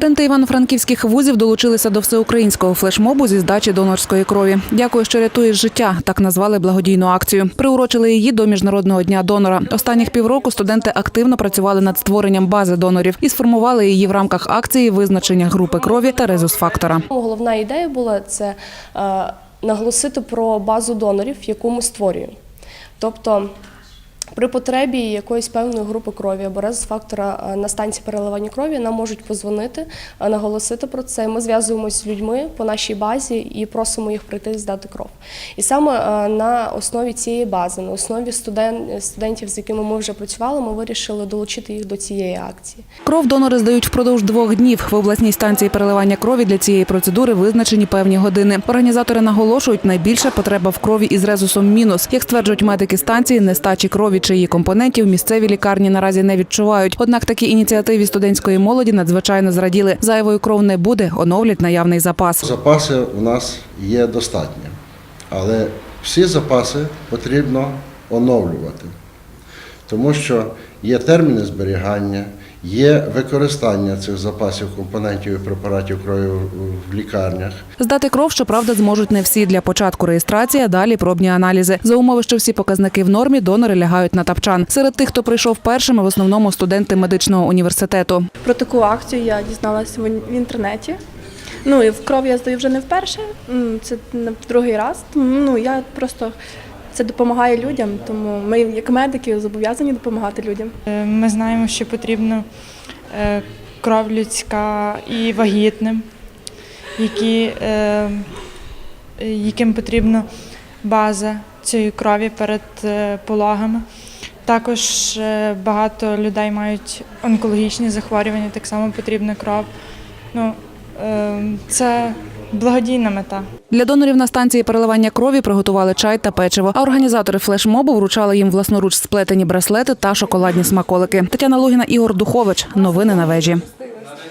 Студенти івано-франківських вузів долучилися до всеукраїнського флешмобу зі здачі донорської крові. Дякую, що рятуєш життя. Так назвали благодійну акцію. Приурочили її до міжнародного дня донора. Останніх півроку студенти активно працювали над створенням бази донорів і сформували її в рамках акції визначення групи крові та резус-фактора. Головна ідея була це е, наголосити про базу донорів, яку ми створюємо. Тобто при потребі якоїсь певної групи крові або резус-фактора е, на станції переливання крові нам можуть позвонити, е, наголосити про це. Ми зв'язуємося з людьми по нашій базі і просимо їх прийти здати кров. І саме е, на основі цієї бази, на основі студен- студентів, з якими ми вже працювали, ми вирішили долучити їх до цієї акції. Кров донори здають впродовж двох днів. В обласній станції переливання крові для цієї процедури визначені певні години. Організатори наголошують, найбільша потреба в крові із резусом мінус. Як стверджують медики станції, нестачі крові чи її компонентів місцеві лікарні наразі не відчувають. Однак такі ініціативі студентської молоді надзвичайно зраділи. Зайвої кров не буде, оновлять наявний запас. Запаси у нас є достатньо, але всі запаси потрібно оновлювати, тому що є терміни зберігання, є використання цих запасів компонентів і препаратів крові в- лікарнях. Здати кров, щоправда, зможуть не всі. Для початку реєстрації, а далі пробні аналізи. За умови, що всі показники в нормі, донори лягають на тапчан. Серед тих, хто прийшов першими, в основному студенти медичного університету. Про таку акцію я дізналася в в інтернеті. Ну і в кров я здаю вже не вперше, це не в другий раз. Ну я просто це допомагає людям, тому ми, як медики, зобов'язані допомагати людям. Е, Ми знаємо, що потрібно е, кров людська і вагітним, які, е, яким потрібна база цієї крові перед пологами. Також багато людей мають онкологічні захворювання, так само потрібна кров. Ну, це благодійна мета. Для донорів на станції переливання крові приготували чай та печиво. А організатори флешмобу вручали їм власноруч сплетені браслети та шоколадні смаколики. Тетяна Лугіна, Ігор Духович. Новини на вежі.